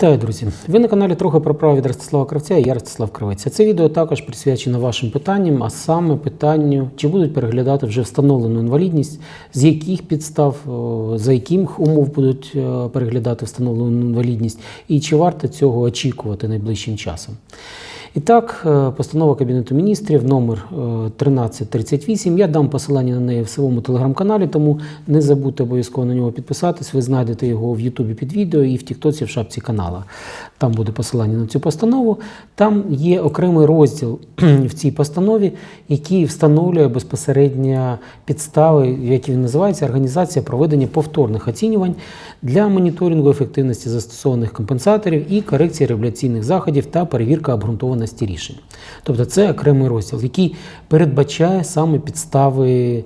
Вітаю, друзі! Ви на каналі трохи про право від Ростислава Кравця і я Ростислав Кравець. Це відео також присвячено вашим питанням, а саме питанню, чи будуть переглядати вже встановлену інвалідність, з яких підстав, за яких умов будуть е, переглядати встановлену інвалідність, і чи варто цього очікувати найближчим часом. І так, е, постанова Кабінету міністрів номер е, 1338. Я дам посилання на неї в своєму телеграм-каналі, тому не забудьте обов'язково на нього підписатись. Ви знайдете його в Ютубі під відео і в Тіктоці в шапці канала. Там буде посилання на цю постанову. Там є окремий розділ в цій постанові, який встановлює безпосередньо підстави, які він називається організація проведення повторних оцінювань для моніторингу ефективності застосованих компенсаторів і корекції регуляційних заходів та перевірка обґрунтованості рішень. Тобто це окремий розділ, який передбачає саме підстави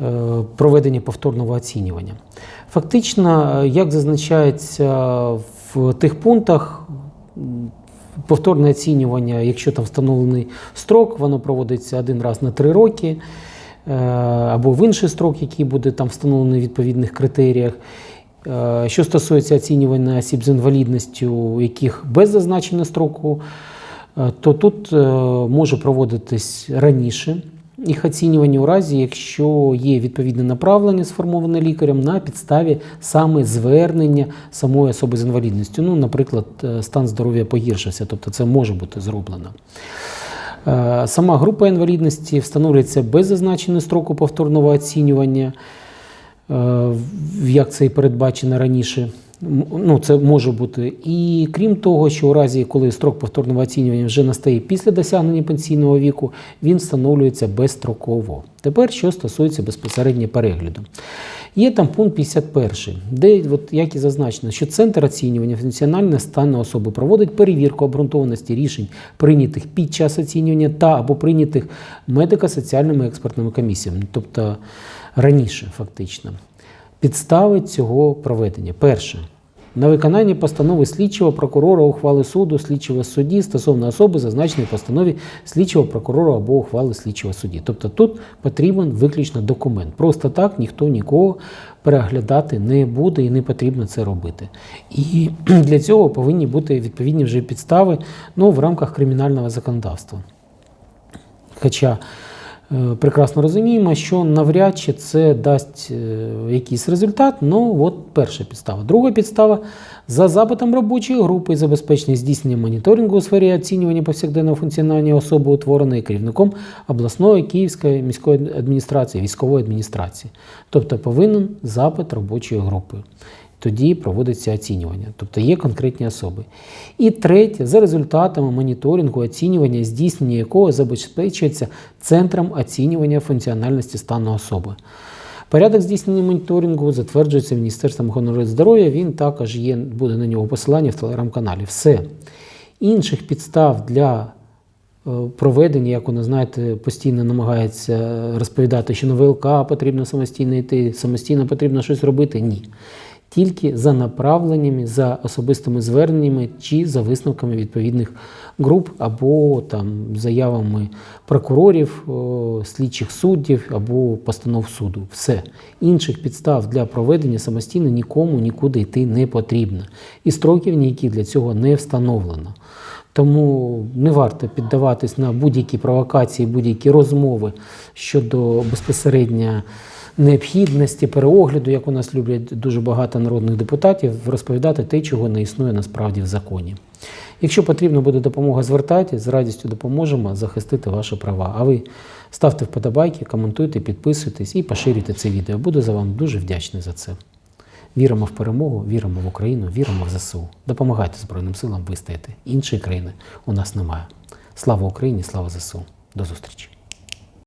е, проведення повторного оцінювання. Фактично, е, як зазначається в тих пунктах, повторне оцінювання, якщо там встановлений строк, воно проводиться один раз на три роки, е, або в інший строк, який буде там встановлений в відповідних критеріях. Що стосується оцінювання осіб з інвалідністю, яких без зазначення строку, то тут е, може проводитись раніше їх оцінювання у разі, якщо є відповідне направлення, сформоване лікарем на підставі саме звернення самої особи з інвалідністю. Ну, наприклад, е, стан здоров'я погіршився, тобто це може бути зроблено. Е, Сама група інвалідності встановлюється без зазначення строку повторного оцінювання, е, як це і передбачено раніше. Ну, це може бути. І крім того, що у разі, коли строк повторного оцінювання вже настає після досягнення пенсійного віку, він встановлюється безстроково. Тепер, що стосується безпосередньо перегляду. Є там пункт 51, де, от, як і зазначено, що центр оцінювання функціонального стану особи проводить перевірку обґрунтованості рішень, прийнятих під час оцінювання та або прийнятих медико-соціальними експертними комісіями, тобто раніше, фактично. Підстави цього проведення. Перше. На виконання постанови слідчого прокурора ухвали суду, слідчого судді стосовно особи, зазначеної в постанові слідчого прокурора або ухвали слідчого судді. Тобто тут потрібен виключно документ. Просто так ніхто нікого переглядати не буде і не потрібно це робити. І для цього повинні бути відповідні вже підстави ну, в рамках кримінального законодавства. Хоча прекрасно розуміємо, що навряд чи це дасть е, якийсь результат. Ну, от перша підстава. Друга підстава за запитом робочої групи забезпечення здійснення моніторингу у сфері оцінювання повсякденного функціонування особи, утвореної керівником обласної Київської міської адміністрації, військової адміністрації. Тобто повинен запит робочої групи. Тоді проводиться оцінювання, тобто є конкретні особи. І третє, за результатами моніторингу, оцінювання, здійснення якого забезпечується центром оцінювання функціональності стану особи. Порядок здійснення моніторингу затверджується Міністерством охорони здоров'я. Він також є, буде на нього посилання в телеграм-каналі. Все. Інших підстав для е, проведення, як вона знаєте, постійно намагається розповідати, що на ВЛК потрібно самостійно йти, самостійно потрібно щось робити. Ні. Тільки за направленнями, за особистими зверненнями чи за висновками відповідних груп або там заявами прокурорів, слідчих суддів або постанов суду. Все. Інших підстав для проведення самостійно нікому нікуди йти не потрібно. І строків ніяких для цього не встановлено. Тому не варто піддаватись на будь-які провокації, будь-які розмови щодо безпосередньо необхідності переогляду, як у нас люблять дуже багато народних депутатів, розповідати те, чого не існує насправді в законі. Якщо потрібна буде допомога, звертайтесь, з радістю допоможемо захистити ваші права. А ви ставте вподобайки, коментуйте, підписуйтесь і поширюйте це відео. Буду за вам дуже вдячний за це. Віримо в перемогу, віримо в Україну, віримо в ЗСУ. Допомагайте Збройним силам вистояти. Іншої країни у нас немає. Слава Україні, слава ЗСУ. До зустрічі!